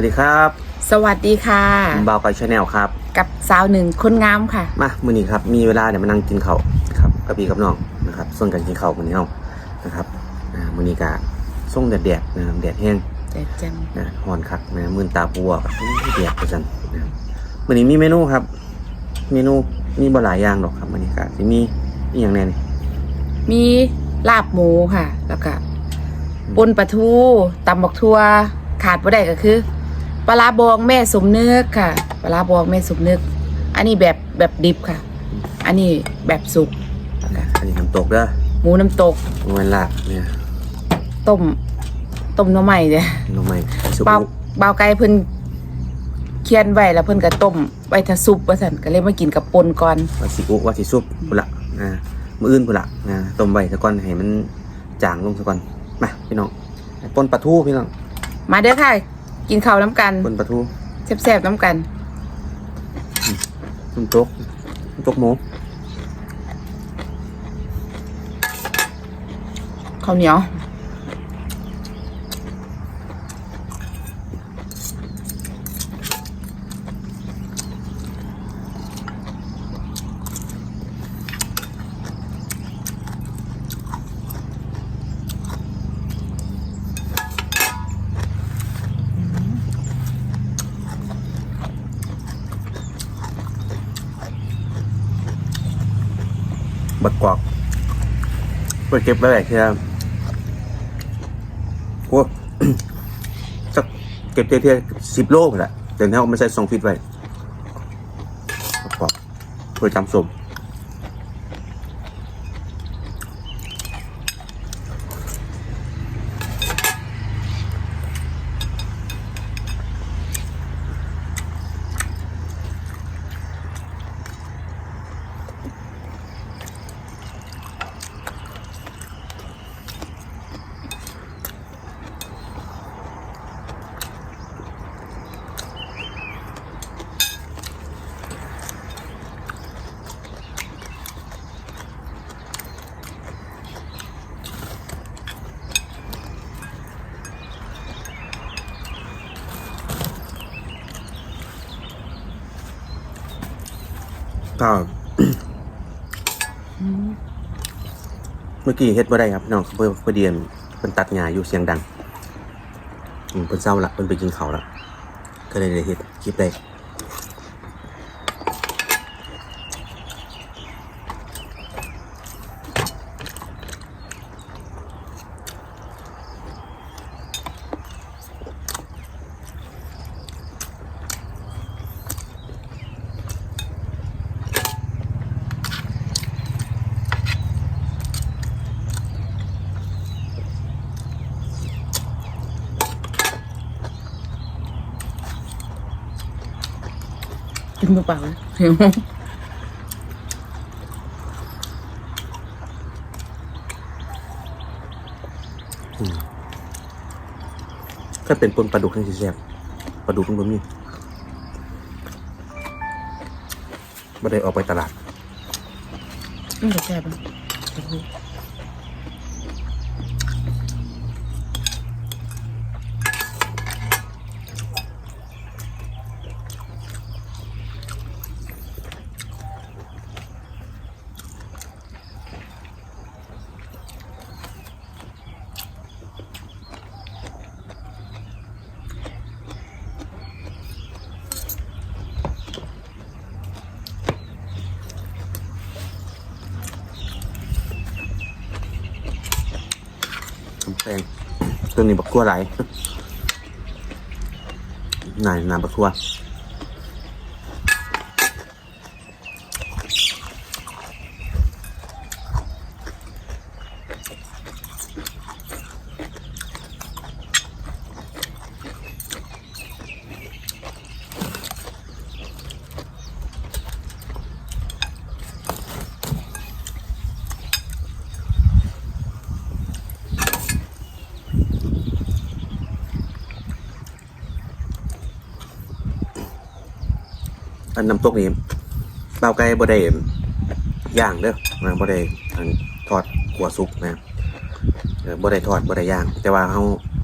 วัสดีครับสวัสดีค่ะผมบ่าวกับชาแนลครับ กับสาวหนึ่งคนงามค่ะ มามื้อนี้ครับ มีเวลาเดี๋ยวมานั่งกินข้าวครับกับพี่กับน้องนะครับ ส่วนกันกินข้าวมื้อนี้เฮานะครับอ่ามื้อนี้ก็ส่งแดดๆนะครับแดดแห้งแต่จังนะฮ้อนคักนะมื่นตาปัวกับแดดประจันนะครับมื้อนี้มีเมนูครับ เมนูมีบ่หลายอย่างหรอกครับมื้อนี้ก็สิมีอีหยังแน่นี่มีลาบหมูค่ะ แล้วก็ปนปลาทูตำบักทั่วขาดบ่ได้ก็คือ ปลาร้าบองแม่สมนึกค่ะ ปลาร้าบองแม่สมนึก อันนี้แบบแบบดิบค่ะ อันนี้แบบสุกแล้วก็อันนี้น้ำตกเด้อหมูน้ำตกบ่แม่นลาบเนี่ยต้มต้มหน้ำใหม่เนี่ยน้องใหม่สุกเบาเบาไก่เพิ่นเคียนไว้แล้วเพิ่นก็ต้มไว้ถ้าซุปว่าซั่นก็เลยมากินกับปนก่อน ว่าสิอุว่าสิซุปพุ่นละนะมื้ออื่นพุ่นละนะต้มไว้ซะก่อนให้มันจางลงซะก่อนมาพี่น้องปนปลาทูพี่น้องมาเด้อค่ะ กินข้าวน้ำกันปนปลาทูแซ่บๆน้ำกันน้ำตกน้ำตกหมูข้าวเหนียว บักกอกไปเก็บไว้แหละค่โอ้สักเก็บเทียสิบโลกแหละเดี๋ยวนี้เอามาใส่ซองฟิตไว้ประกอบเพื่อจำสม ก็เมื่อกี้เฮ็ดบ่ได้ครับน้องเพื่อเพื่อเดียนเพิ่นตัดหญ้าอยู่เสียงดังอืมเพิ่นเศร้าละเพิ่นไปกินข้าวละก็เลยได้เฮ็ดคลิปได้ กินเปล่าๆเลยหิวถ้าเป็นปนปลาดุกทั้งสิแซ่บปลาดุกมันบ่มีบ่ได้ออกไปตลาดอืมแซ่บอะ กำแพงตัวนี้บักทั่วไหลายนน้ำบักทั่ว อันน้ำตกนี่เปาไก่บ่ได้ย่างเด้อนะบ่ได้อันทอดขัวสุกนะเออบ่ได้ทอดบ่ได้ย่าง แต่ว่าเฮา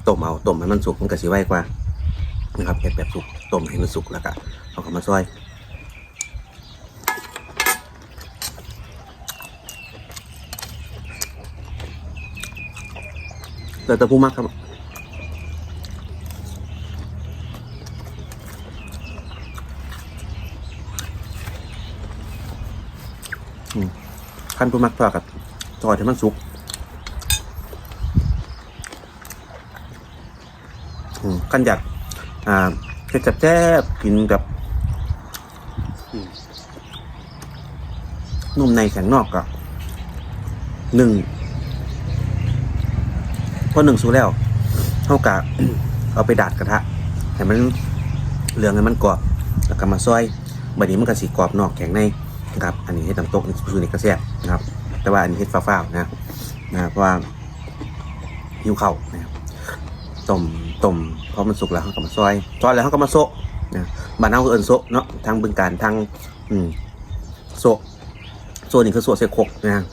ต้มเอาต้มให้มันสุกมันก็สิไวกว่านะครับเห็ดแบบสุกต้มให้มันสุกแล้วก็เอาเข้ามาซอยแต่ต่ผู้มักครับอืม ขั้นผู้มักต่อกับซอยให้มันสุกอืมขั้นอยากอ่าเผ็ดแซ่บกินกับนุ่มในแข็งนอกก็หนึ่งพอหนึ่งสุกแล้วเท่ากับเอาไปดาดกระทะให้มันเหลืองให้มันกรอบแล้วก็มาซอยบัดนี้มันก็สีกรอบนอกแข็งในนะครับ อันนี้เฮ็ดน้ำตกนี่คือในกระแซบ นะครับ แต่ว่าอันนี้เฮ็ดฟ้าวๆนะนะเพราะว่าหิวเข่านะครับต้มต้มพอมันสุกแล้วเขาก็มาซอยซอยแล้วเขาก็มาโซะนะบ้านเราเอิ้นโซะเนาะทางบึงการทางอืมโซะโซะนี่คือโซะเสคกนะ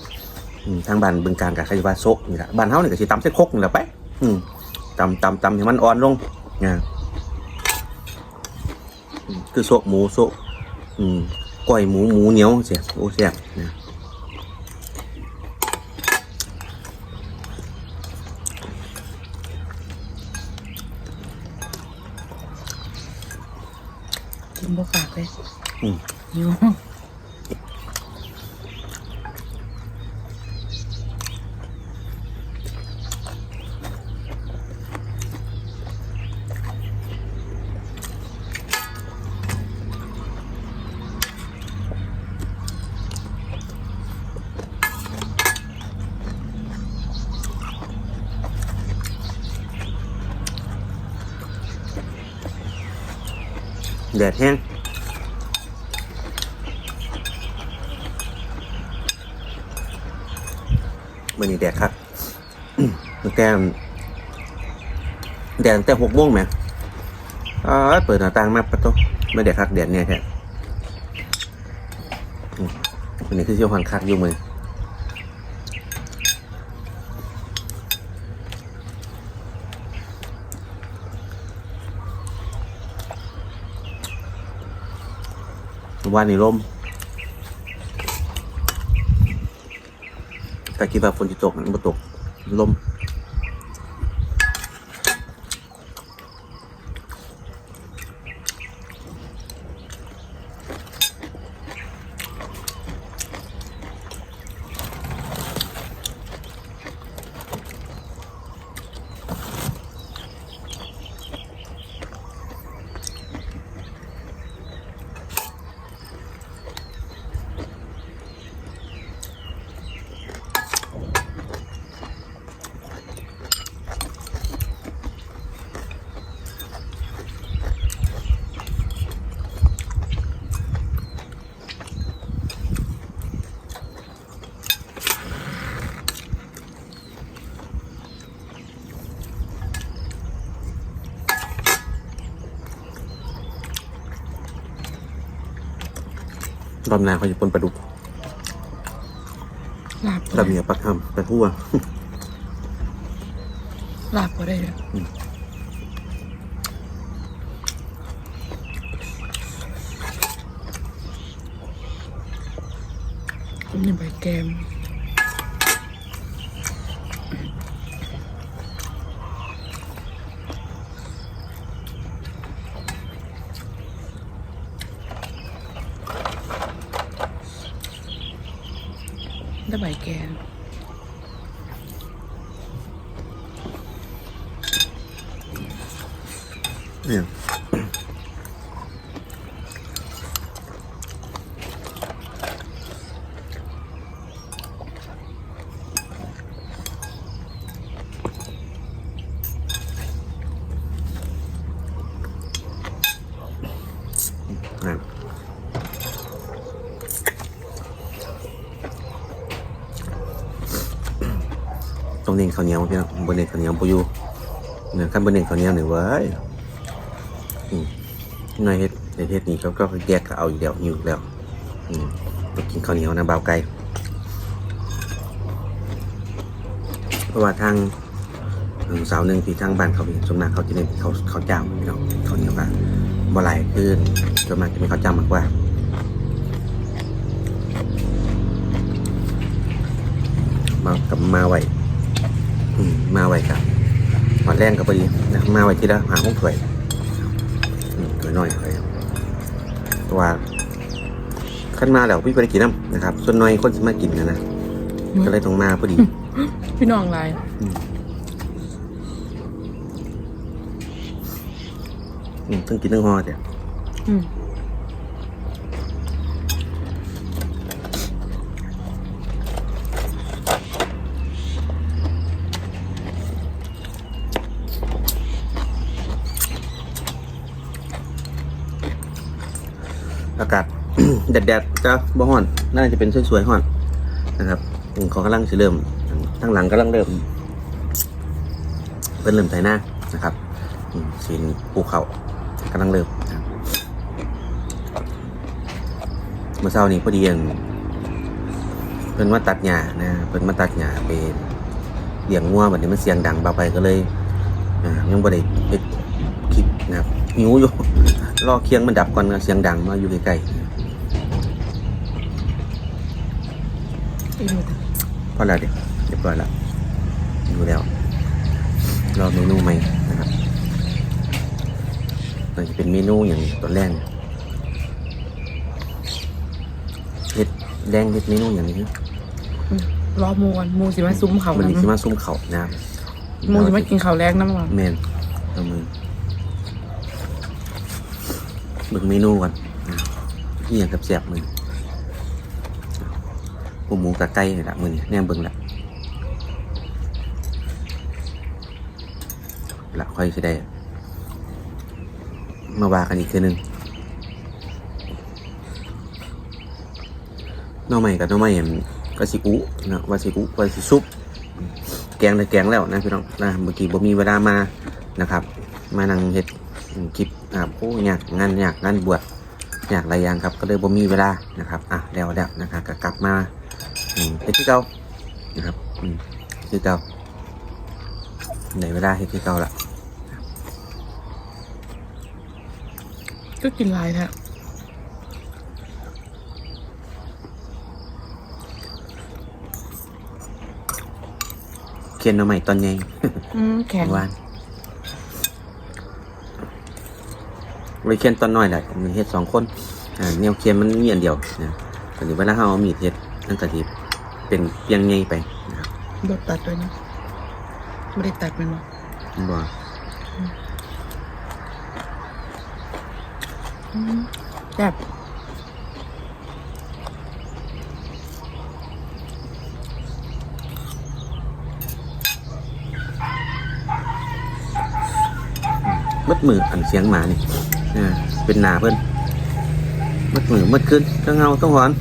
ทางบ้านบึงการกับขยว่าโซะนี่แหละบ้านเฮานี่ก็สิตำเส้นคกนี่แหละไปอืมตำตำตำให้มันอ่อนลงนะคือโซะหมูโซะอืมก้อยหมูหมูเหนียวเสียโอ้เสียนะ กินบ่ฝากเลยอืมหิว แดดแห้งมื่อนี้แดดครับตั้งแต่แดดตั้งแต่หกโมงไหมอ๋อเปิดหน้าต่างมาประตูไม่แดดคักแดดเนี่ยแค่มวันนี้คือเที่ยวหันคักอยู่มือ ว่านี่ร่ม แต่คิดว่าฝนจะตกมันบ่ตกร่ม รอบหน้าเขาจะปนปลาดุกลาบกับเมียปลาคำปลาทั่วลาบบ่ได้เลยอืมนี่ใบแกมได้ใบแกม เนี่ยนั่น ต้องข้าวเหนียวพี่น้องบนเน้นข้าวเหนียวปูยูเนี่ยขั้นบนเน้นข้าวเหนียวหนึ่งเว้ยหน่อยเฮ็ดเฮ็ดเฮ็ดนี่เขาก็แยกเอาอยู่แล้วอยู่แล้วอืมไปกินข้าวเหนียวนะบ่าไก่เพราะว่าทางสาวหนึ่งที่ทางบ้านเขาเป็นส่วนากเขาจะเน้นเขาเขาเจ้าพี่น้องเขาวเหนียวกันบ่ไหลายคือส่วนมากจะเป็นข้าวเจ้ามากกว่ามากับมาไว อืมมาไวครับหอดแรงกับพอดีนะมาไวทีละหาห้องถ้วยอืมถ้วยน้อยเลยเพราะว่าขั้นมาแล้วพี่ไปกินน้ำนะครับ ส่วนน้อยคนจะมากินนะนะก็เลยต้องมาพอดี พี่น้องลายอืมต้องกินเรื่องฮอเดี๋ยวอืม อากาศแดดๆก็บ่ฮ้อน น่าจะเป็นสวยๆฮ้อนนะครับอืมเขากำลังสิเริ่มทั้งหลังกำลังเริ่มเป็นเริ่มไถหน้านะครับสีนภูเขากำลังเริ่มเมื่อเช้านี้พอดีเองเพิ่นมาตัดหญ้านะเพิ่นมาตัดหญ้าไปเลี้ยงงัวแบบนี้มันเสียงดังเบาไปก็เลยอ่ายังบ่ได้เฮ็ดคลิป นะครับหิวอยู่ รอเคียงมันดับก่อนนะเสียงดังมาอยู่ใกล้อีหนูจ้ะๆพอแล้วเดี๋ยวเรียบร้อยแล้วดูแล้ว รอเมนูใหม่นะครับมันจะเป็นเมนูอย่างตอนแรกเนี่ยเฮ็ดแดงเฮ็ดเมนูอย่างนี้อืมรอหมูก่อนหมูสิมาซุ้มเขามันนะนี่สิมาซุ่มเขานะครับหมูสิมากินข้าวแรกน้ำก่อนแมนเอามือ เบิ่งเมนูก่อนนะนี่อย่างกับแสบมือผมหมูกับไก่นี่ละมือนี่แนมเบิ่งละละค่อยสิได้มาว่ากันอีกทีหนึงน้องใหม่กับน้องใหม่เห็นก็สิอุนะว่าสิอุว่าสิซุปแกงเลยแกงแล้วนะพี่น้องนะเมื่อกี้บ่มีเวลามานะครับ มานั่งเฮ็ด คลิปนะครับโอ้ยากงานยากงานบวชยากหลายอย่างครับ ก็เลยบ่มีเวลานะครับอะแล้วแล้วนะครับก็กลับมาอืมเฮ็ดที่เก่านะครับอืมที่เก่าในเวลาเฮ็ดที่เก่าละก็กินลายแท้เคียนหน่อใหม่ตอนใหญ่อืมแข็งหวาน เลยเคียนตอนน้อยแหละมีเฮ็ดสองคนอ่าแนวเคียนมันมีอันเดียวนะตอนนี้เวลาเฮาเอามีดเฮ็ดนั่นก็สิเป็นเพียงใหญ่ไปนะครับโดดตัดด้วยนะไม่ได้ตัดมันหรอกบ่อืมแบบมัดมืออันเสียงหมานี่ อ่าเป็นหนาเพิ่นมัดมือมัดขึ้นต้องเงาต้องหอน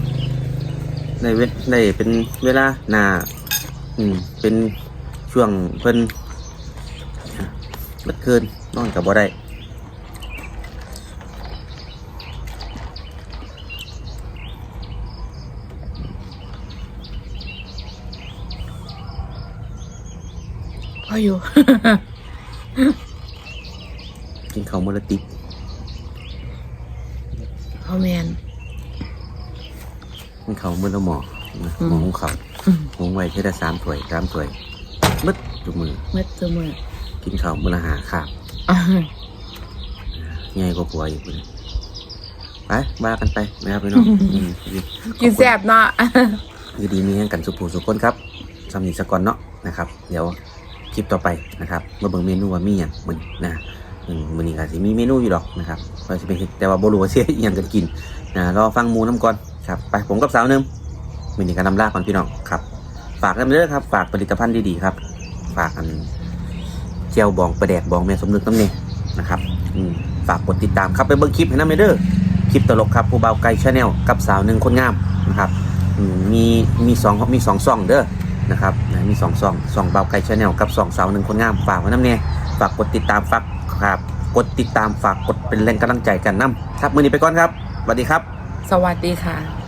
ในเวทในเป็นเวลาหนาอืมเป็นช่วงเพิ่นอ่ามัดคืนนอนกับบ่ได้พออยู่ กินข้าวมื้อละติ บพอแมนกินข้าวมื้อละหม้อนะอืมหม้อหุงข้าวอืมหุงไว้แค่ได้สามถ้วยสามถ้วยมัดทุกมือเมื่อเจอมือกินข้าวมื้อละหาข้าวอ่าง่ายกว่าผัวอีกคนไปบ้ากันไปนะครับพี่น้องอืมกินแซ่บเนาะยินดีมีให้กันสุขผูสุขคนครับสำนีสกอนเนาะนะครับ เดี๋ยวคลิปต่อไปนะครับมาเบิ่งเมนูว่ามีอย่างมันนะอื มันนี่ก็สิมีเมนูอยู่ดอกนะครับว่าสิเป็นแต่ว่าบ่รู้ว่าเฮ็ดอหยังกันกินนะรอฟังหมูน้ำก่อนครับไปผมกับสาวหนึงมันนี่ก็นำลาก่อนพี่น้องครับ ฝากกันเด้อครับ ฝากผลิตภัณฑ์ดีๆครับ ฝากกันเจียวบองประแดกบองแม่สมนึกน้ำเน่นะครับฝากกดติดตามครับไปเบิ่งคลิปให้น้ำเด้อคลิปตลกครับผู้เบาไก่ชาแนลกับสาวหนึ่งคนงามนะครับมีมีสองมีสองซองเด้อนะครับมีสองซองซองเบาไก่ชาแนลกับสองสาวหนึ่งคนงามฝากไว้น้ำเนี่ยฝากกดติดตามฝาก ครับ กดติดตามฝากกดเป็นแรงกำลังใจกันน้ำครับ มือนี้ไปก่อนครับสวัสดีครับ สวัสดีค่ะ